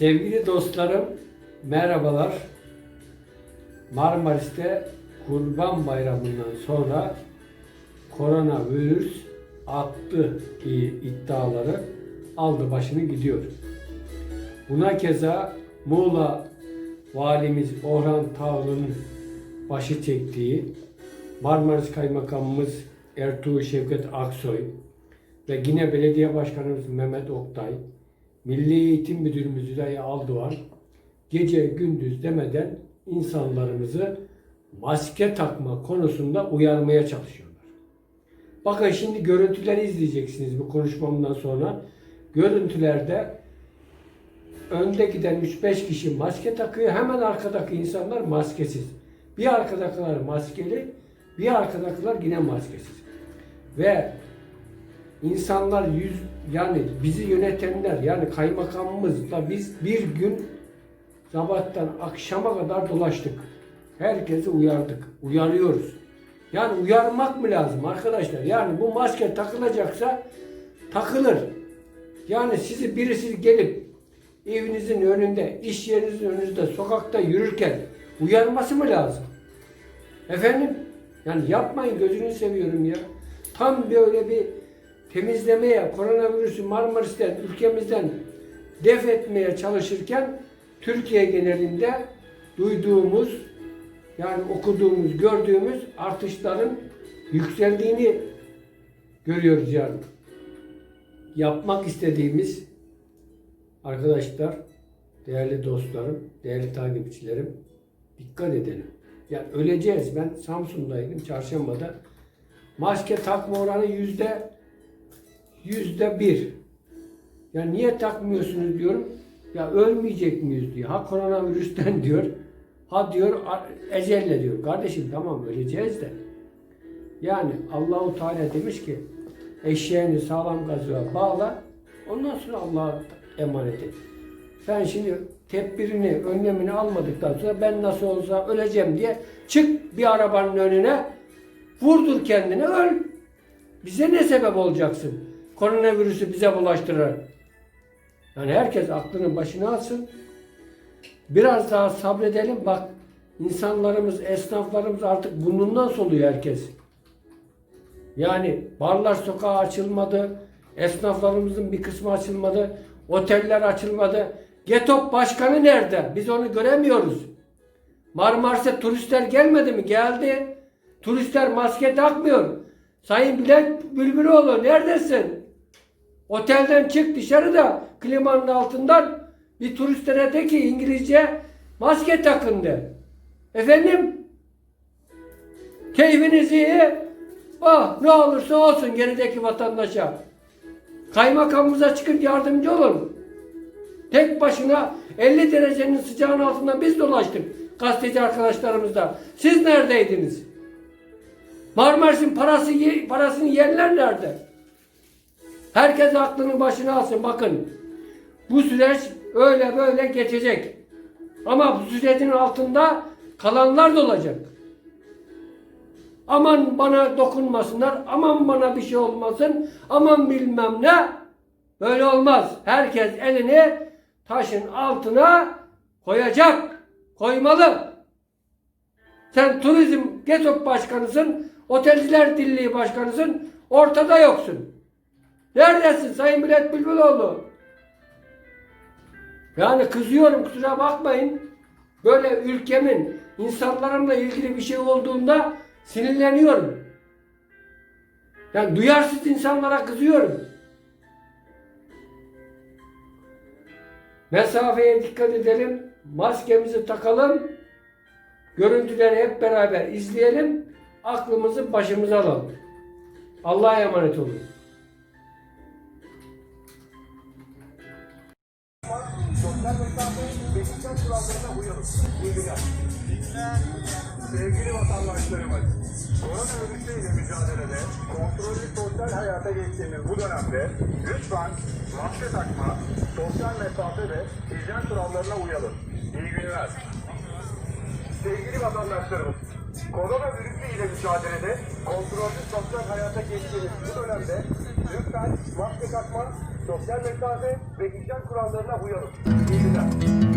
Sevgili dostlarım, merhabalar. Marmaris'te Kurban Bayramı'ndan sonra koronavirüs attı iddiaları aldı başını gidiyor. Buna keza Muğla valimiz Orhan Tağlı'nın başı çektiği Marmaris Kaymakamımız Ertuğrul Şevket Aksoy ve yine belediye başkanımız Mehmet Oktay, Milli Eğitim Müdürümüz Züleyha Aldıvar gece gündüz demeden insanlarımızı maske takma konusunda uyarmaya çalışıyorlar. Bakın şimdi görüntüleri izleyeceksiniz bu konuşmamdan sonra. Görüntülerde önde giden 3-5 kişi maske takıyor. Hemen arkadaki insanlar maskesiz. Bir arkadakiler maskeli, bir arkadakiler yine maskesiz. Ve insanlar yüz yani bizi yönetenler yani kaymakamımızla biz bir gün sabahtan akşama kadar dolaştık. Herkesi uyardık. Uyarıyoruz. Yani uyarmak mı lazım arkadaşlar? Yani bu maske takılacaksa takılır. Yani sizi birisi gelip evinizin önünde, iş yerinizin önünde, sokakta yürürken uyarması mı lazım? Efendim? Yani yapmayın gözünü seviyorum ya. Tam böyle bir temizlemeye, koronavirüsü Marmaris'ten, ülkemizden def etmeye çalışırken Türkiye genelinde duyduğumuz, yani okuduğumuz, gördüğümüz artışların yükseldiğini görüyoruz yani. Yapmak istediğimiz arkadaşlar, değerli dostlarım, değerli takipçilerim dikkat edelim. Yani öleceğiz. Ben Samsun'daydım çarşambada. Maske takma oranı yüzde yüzde bir. Ya niye takmıyorsunuz diyorum. Ya ölmeyecek miyiz diyor. Ha koronavirüsten diyor. Ha diyor ecelle diyor. Kardeşim tamam öleceğiz de. Yani Allahu Teala demiş ki eşeğini sağlam gazığa bağla. Ondan sonra Allah'a emanet et. Sen şimdi tedbirini, önlemini almadıktan sonra ben nasıl olsa öleceğim diye çık bir arabanın önüne vurdur kendini öl. Bize ne sebep olacaksın? Koronavirüsü bize bulaştırır. Yani herkes aklının başına alsın. Biraz daha sabredelim. Bak insanlarımız, esnaflarımız artık burnundan soluyor herkes. Yani barlar sokağı açılmadı. Esnaflarımızın bir kısmı açılmadı. Oteller açılmadı. Getop başkanı nerede? Biz onu göremiyoruz. Marmaris'e turistler gelmedi mi? Geldi. Turistler maske takmıyor. Sayın Bülent Bülbüloğlu neredesin? Otelden çık dışarıda klimanın altından bir turistlere de ki İngilizce maske takın de. Efendim? Keyfiniz iyi. Ah ne olursa olsun gerideki vatandaşa. Kaymakamımıza çıkıp yardımcı olun. Tek başına 50 derecenin sıcağın altında biz dolaştık gazeteci arkadaşlarımızla. Siz neredeydiniz? Marmaris'in parası parasını yiyenler nerede? Herkes aklının başına alsın. Bakın bu süreç öyle böyle geçecek. Ama bu sürecin altında kalanlar da olacak. Aman bana dokunmasınlar, aman bana bir şey olmasın, aman bilmem ne. Böyle olmaz. Herkes elini taşın altına koyacak. Koymalı. Sen turizm GETOP başkanısın, otelciler dirliği başkanısın, ortada yoksun. Neredesin Sayın Bülent Bülbüloğlu? Yani kızıyorum kusura bakmayın. Böyle ülkemin, insanlarımla ilgili bir şey olduğunda sinirleniyorum. Yani duyarsız insanlara kızıyorum. Mesafeye dikkat edelim. Maskemizi takalım. Görüntüleri hep beraber izleyelim. Aklımızı başımıza alalım. Allah'a emanet olun. Ve dikkat kurallarına uyalım. İyi günler. Sevgili vatandaşlarımız, koronavirüsü mücadelede kontrollü sosyal hayata geçtiğimiz bu dönemde lütfen maske takma, sosyal mesafe ve hijyen kurallarına uyalım. İyi günler. Sevgili vatandaşlarımız, koronavirüsü ile mücadelede kontrollü sosyal hayata geçtiğimiz bu dönemde lütfen maske takma, sosyal mesafe ve hijyen kurallarına uyalım. İyi günler.